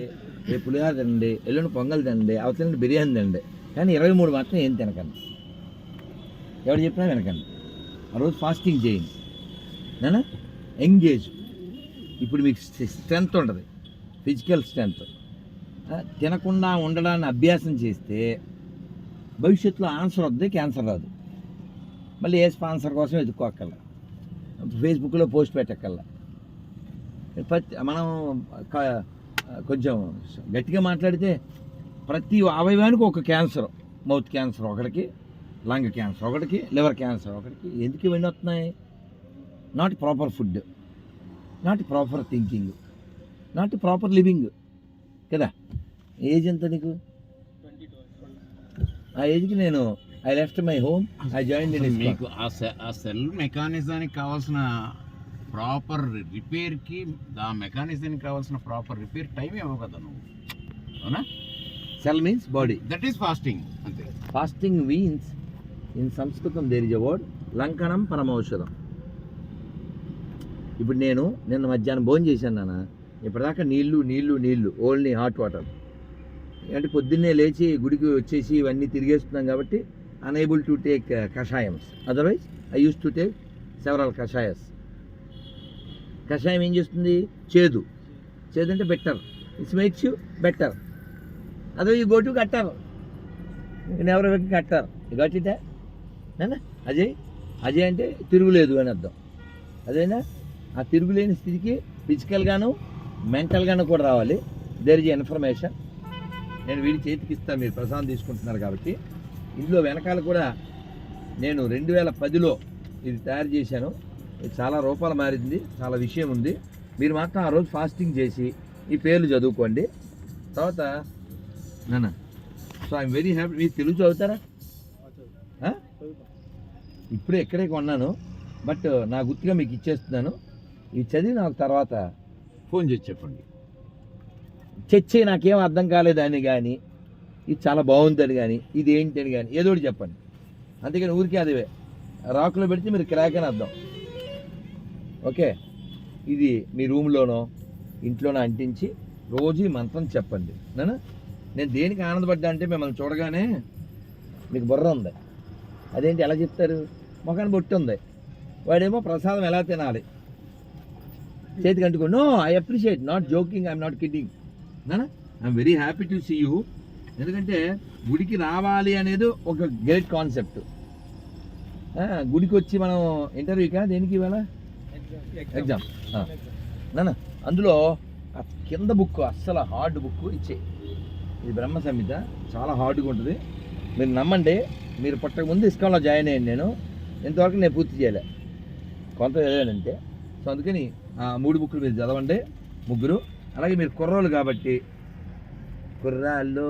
రేపు పులిహార తినండి ఎల్లుండి పొంగల్ తినండి అవతలండి బిర్యానీ తినండి. కానీ ఇరవై మూడు మాత్రం ఏం తినకండి. ఎవరు చెప్పినా వినకండి. ఆ రోజు ఫాస్టింగ్ చేయండి. నేను? ఎంగేజ్ ఇప్పుడు మీకు స్ట్రెంగ్త్ ఉంటుంది. ఫిజికల్ స్ట్రెంగ్త్ తినకుండా ఉండడాన్ని అభ్యాసం చేస్తే భవిష్యత్తులో ఆన్సర్ వద్ద క్యాన్సర్ రాదు. మళ్ళీ ఏ స్పాన్సర్ కోసం వెతుక్కోక్కల ఫేస్బుక్లో పోస్ట్ పెట్టక్కల్లా ప్రతి మనం కొంచెం గట్టిగా మాట్లాడితే ప్రతి అవయవానికి ఒక క్యాన్సర్ మౌత్ క్యాన్సర్ ఒకటికి లంగ్ క్యాన్సర్ ఒకటికి లివర్ క్యాన్సర్ ఒకటికి ఎందుకు ఇవన్నీ వస్తున్నాయి? Not proper food not proper thinking not proper living కదా? ఏజ్ ఎంత నీకు? ఆ ఏజ్కి నేను I left my home I join మీకు ఆ సెల్ మెకానిజానికి కావాల్సిన ప్రాపర్ రిపేర్కి ఆ మెకానిజానికి కావాల్సిన ప్రాపర్ రిపేర్ టైం ఇవ్వవు కదా నువ్వు. అవునా? Cell means body that is fasting అంతే. ఫాస్టింగ్ మీన్స్ ఇన్ సంస్కృతం దేర్ ఇస్ వర్డ్ లంకనం పరమౌషధం ఇప్పుడు నేను నిన్న మధ్యాహ్నం భోజనం చేశాను నాన్న. ఇప్పటిదాకా నీళ్ళు నీళ్ళు నీళ్ళు ఓన్లీ హాట్ వాటర్ అంటే పొద్దున్నే లేచి గుడికి వచ్చేసి ఇవన్నీ తిరిగేస్తున్నాం కాబట్టి unable to take కషాయమ్స్ otherwise I used to take several కషాయస్ కషాయం ఏం చేస్తుంది? చేదు. చేదు అంటే better it's makes you better అదో ఈ గోటు కట్టారు. కట్టారు ఎవరో వ్యక్తి కట్టారు. గట్టిట నేనా? అజయ్? అజయ్ అంటే తిరుగులేదు అని అర్థం. అదేనా? ఆ తిరుగులేని స్థితికి ఫిజికల్గాను మెంటల్గాను కూడా రావాలి. దేర్ ఇస్ ఇన్ఫర్మేషన్ నేను వీడి చేతికి ఇస్తాను మీరు ప్రసాదం తీసుకుంటున్నారు కాబట్టి. ఇందులో వెనకాల కూడా నేను రెండు వేల పదిలో ఇది తయారు చేశాను. చాలా రూపాలు మారింది చాలా విషయం ఉంది. మీరు మాత్రం ఆ రోజు ఫాస్టింగ్ చేసి ఈ పేర్లు చదువుకోండి. తర్వాత నాన్న సో ఐఎమ్ వెరీ హ్యాపీ మీరు తెలుగు చదువుతారా? ఇప్పుడే ఎక్కడే కొన్నాను. బట్ నా గుర్తుగా మీకు ఇచ్చేస్తున్నాను. ఈ చదివి నాకు తర్వాత ఫోన్ చేసి చెప్పండి. చచ్చి నాకేం అర్థం కాలేదని కానీ ఇది చాలా బాగుందని కానీ ఇది ఏంటి అని కానీ ఏదో ఒకటి చెప్పండి. అందుకని ఊరికే అదివే రాకులో పెడితే మీరు క్రాక్ అని అర్థం. ఓకే? ఇది మీ రూమ్లోనో ఇంట్లోనో అంటించి రోజు ఈ మంత్రం చెప్పండి. నానా? నేను దేనికి ఆనందపడ్డా అంటే మిమ్మల్ని చూడగానే మీకు బుర్ర ఉంది. అదేంటి ఎలా చెప్తారు? మొఖాన్ని బొట్టి ఉంది. వాడేమో ప్రసాదం ఎలా తినాలి? చేతికి అంటుకో no I appreciate not joking I'm not kidding నానా? I'm very happy to see you ఎందుకంటే గుడికి రావాలి అనేది ఒక గ్రేట్ కాన్సెప్ట్ గుడికి వచ్చి మనం ఇంటర్వ్యూకా దేనికి ఇవాళ? ఎగ్జామ్ నాన్న అందులో ఆ కింద బుక్ అస్సలు హార్డ్ బుక్ ఇచ్చే. ఇది బ్రహ్మ సంహిత చాలా హార్డ్గా ఉంటుంది. మీరు నమ్మండి. మీరు పుట్టక ముందు ఇస్కాన్లో జాయిన్ అయ్యాను నేను. ఇంతవరకు నేను పూర్తి చేయలే. కొంత చదివానంటే సో అందుకని ఆ మూడు బుక్లు మీరు చదవండి. ముగ్గురు. అలాగే మీరు కుర్రోళ్ళు కాబట్టి. కుర్రాళ్ళు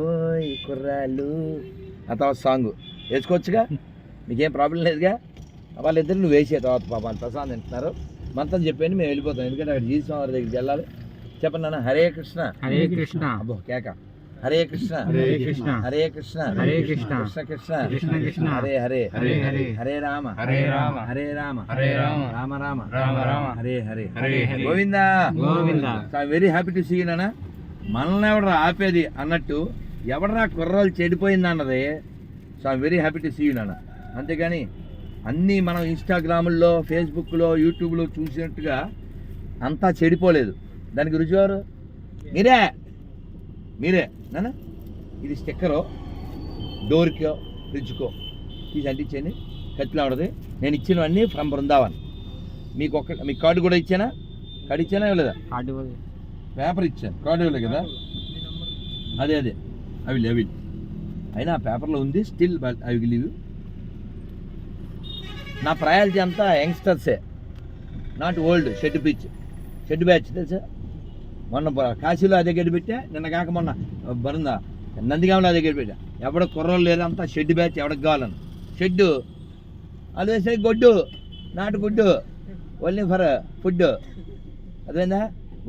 కుర్రాళ్ళు. ఆ తర్వాత సాంగ్ వేసుకోవచ్చుగా? మీకేం ప్రాబ్లం లేదుగా? వాళ్ళిద్దరు నువ్వు వేసే తర్వాత పాప ప్రసాదం తింటున్నారు మంత్రం చెప్పండి మేము వెళ్ళిపోతాం. ఎందుకంటే అక్కడ జీవి స్వామి వారి దగ్గరికి వెళ్ళాలి. చెప్పండి నాన్న హరే కృష్ణ. హరే కృష్ణ. అబ్బో కేక. Hare Krishna. Hare Krishna. Hare Krishna. Hare Krishna. Krishna Krishna. Krishna Krishna. Hare Hare. Hare Hare. Hare Rama. Hare Rama. Hare Rama. Hare Rama. Rama Rama. Rama Rama. Hare Hare. Hare Hare. Govinda. Govinda. Very happy to see నాన్న. మనల్ని ఎవడరా ఆపేది అన్నట్టు ఎవడరా కుర్రాలు చెడిపోయింది అన్నది so I'm very happy to see నాన్న. అంతేగాని అన్నీ మనం ఇన్స్టాగ్రాముల్లో ఫేస్బుక్లో యూట్యూబ్లో చూసినట్టుగా అంతా చెడిపోలేదు. దానికి రుజువారు? మీరే! మీరే! నాన్న ఇది స్టిక్కరు? డోర్కో? ఫ్రిడ్జ్కో తీసి అంటించండి కత్తిలో ఉండదు నేను ఇచ్చినవన్నీ ఫ్రమ్ బృందావన్. మీకు ఒక మీకు కార్డు కూడా ఇచ్చానా? కార్డు ఇచ్చానా ఇవ్వలేదా. హార్డ్ పేపర్ ఇచ్చాను. కార్డు ఇవ్వలేదు కదా? అదే అదే. అవి అవి అయినా ఆ పేపర్లో ఉంది. Still but I will leave నా ప్రయారిటీ అంతా యంగ్స్టర్సే not old shed pitch shed batch తెలుసా? మొన్న కాశీలో అదే గడి పెట్టా నిన్న కాక మొన్న బరుందా నందిగామలో అదే గడి పెట్టా. ఎవడ కుర్రోళ్ళు లేదంతా షెడ్ బ్యాచ్ ఎవడికి కావాలని. అది వేసేది గొడ్డు నాటు గుడ్డు only for food అదేందా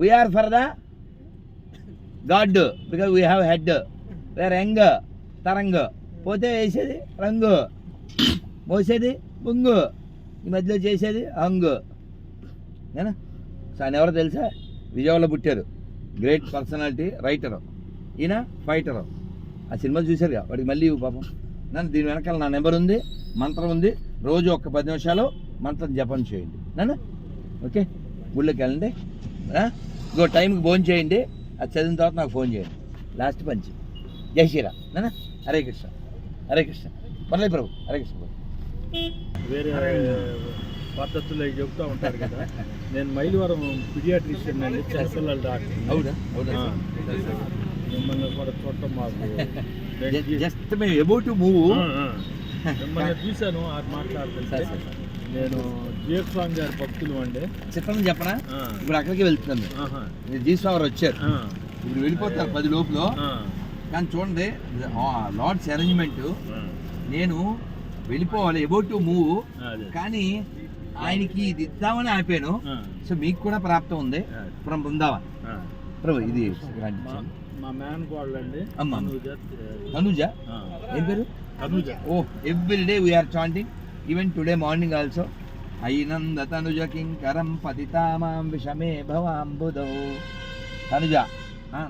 we're for the god because we have head where young Tarang. పోతే వేసేది రంగు. మోసేది బొంగు ఈ మధ్యలో చేసేది హంగు నేనా సో ఆయన ఎవరో తెలుసా? విజయవాడలో పుట్టారు. గ్రేట్ పర్సనాలిటీ రైటర్ ఈయన ఫైటరు ఆ సినిమా చూశారుగా వాడికి మళ్ళీ పాపం. నన్ను దీని వెనకాల నా నెంబర్ ఉంది మంత్రం ఉంది. రోజు ఒక్క పది నిమిషాలు మంత్రం జపం చేయండి. నాన్న? ఓకే? గుళ్ళకి వెళ్ళండి. ఇంకో టైంకి ఫోన్ చేయండి. అది చదివిన తర్వాత నాకు ఫోన్ చేయండి. లాస్ట్ పంచి. జై శ్రీరామ్. నాన్న? హరే కృష్ణ. హరే కృష్ణ. మురళీ ప్రభు. హరే కృష్ణ. ప్రభు వేరే పద్ధతులు చెప్తా ఉంటారు కదా. నేను మైలవరం పిడియాట్రిషియన్ అండి చిన్నపిల్లల డాక్టర్ అవునా? అవునా. మిమ్మల్ని కూడా చూడటం మాకు జస్ట్- మేము అబౌట్ టు మూవ్. మిమ్మల్ని చూశాను అది మాట్లాడుతుంటే నేను జిఎఫ్ స్వామి గారి భక్తులు అండి. చెప్పండి చెప్పనా? ఆ. ఇప్పుడు అక్కడికి వెళ్తున్నాను. జీస్వామర్ వచ్చారు. ఇప్పుడు వెళ్ళిపోతారు పది లోపులో. కానీ చూడండి లార్డ్స్ అరేంజ్మెంట్. నేను వెళ్ళిపోవాలి అబౌట్ టు మూవ్ కానీ ఆయనకి ఇది ఇద్దామని ఆపాను. సో మీకు కూడా ప్రాప్తం ఉంది. ఫ్రమ్ బృందావన్. ప్రభు ఇది మా మ్యాన్ అండి అమ్మ. తనూజ. ఏం పేరు? Tanuja. Oh every day we're chanting even today morning also అయినంద తనుజ కింకరం పతితామాం విషమే భవాంబుదౌ తనుజ.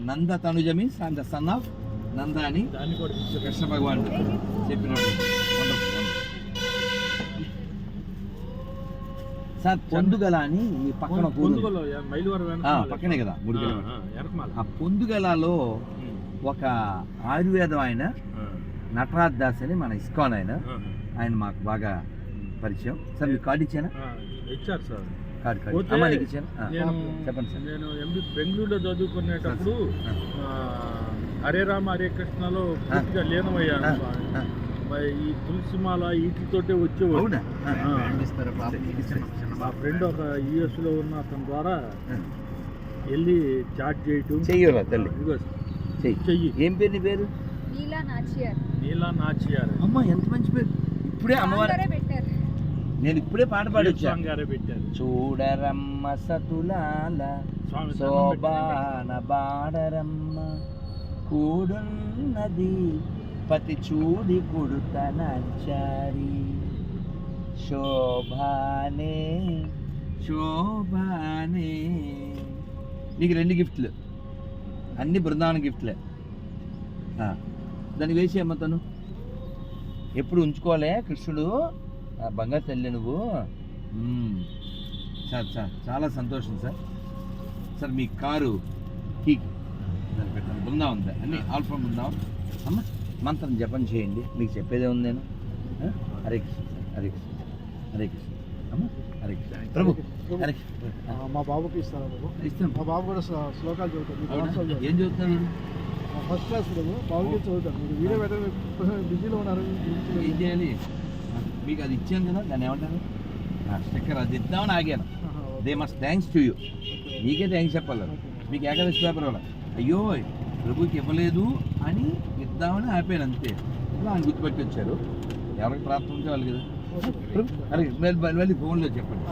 Nanda Tanuja means the son of Nanda అని దాన్ని కూడా తీసుకురా. కృష్ణ భగవాన్ చెప్పినట్టు సార్ పొందుగల అని ఈ పక్కన. పక్కనే కదా మూడు ఆ, పొందుగలలో. ఒక ఆయుర్వేదం ఆయన. నటరాజ్ దాస్ అని మన ఇస్కాన్ ఆయన. ఆయన మాకు బాగా పరిచయం. సార్ మీకు కార్డు ఇచ్చానా? ఇచ్చారు సార్. Card card. ఇచ్చాను? చెప్పండి సార్. నేను ఎంబీ బెంగళూరులో చదువుకునేటప్పుడు హరే రామ హరే కృష్ణలో పూర్తిగా లీనమయ్యాను ఈ తులసిమాల వీటితోటే వచ్చేవాడు? మా ఫ్రెండ్ ఒక యుఎస్లో ఉన్న అతని ద్వారా వెళ్ళి చాట్ చేయటం. చెయ్యరా తల్లి? చెయ్యి. చెయ్యి. ఏం పేరు నీ పేరు? నీలా నాచియార్. నీలా నాచియారు. అమ్మ ఎంత మంచి పేరు? ఇప్పుడే అమ్మవారు నేను ఇప్పుడే పాట పాడొచ్చా? స్వామి గారే పెట్టారు. చూడరమ్మ సతులాల శోభాన బాడరమ్మ కూడున్నది పతి చూడి కుడుతనచారి శోభానే శోభానే. నీకు రెండు గిఫ్ట్లు. అన్ని బృందావన గిఫ్ట్లే. దాన్ని దానికి వేసి అమ్మతను ఎప్పుడు ఉంచుకోలే కృష్ణుడు? బంగారు తల్లి నువ్వు. సార్ సార్ చాలా సంతోషం సార్. సార్ మీ కారు కీ దాన్ని పెట్టండి. బృందావన్ అన్ని ఆల్ ఫ్రమ్ బృందావన్. అమ్మ. మంత్రం జపం చేయండి. మీకు చెప్పేదే ఉంది నేను? హరే కృష్ణ హరే కృష్ణ హరే కృష్ణ. అమ్మ హరే కృష్ణ. ప్రభు హరే కృష్ణ. మా బాబుకి ఇస్తారా బాబు ఇస్తాం మా బాబు కూడా శ్లో- శ్లోకాలు? చేస్తాను. ఏం చదువుతున్నాడు ఆ, ఫస్ట్ క్లాస్ బాబు బాబుకి చదువుతాడు. మీరు వీడియో పెట్టడం బిజీలో ఉన్నారు. ఏం చేయాలి? మీకు అది ఇచ్చాను కదా దాన్ని ఏమంటారు? స్టిక్కర్ అది ఇద్దామని ఆగాను. They must thanks to you మీకే థ్యాంక్స్ చెప్పాలి. మీకు ఏకాదశి పేపర్ ఇవ్వాలి. అయ్యో ప్రభుకి ఇవ్వలేదు అని ఇద్దామని ఆపాను అంతే. ఆయన గుర్తుపెట్టి వచ్చారు ఎవరికి ప్రాప్తం ఉంటే వాళ్ళు కదా. అరే మళ్ళీ ఫోన్లో చెప్పండి.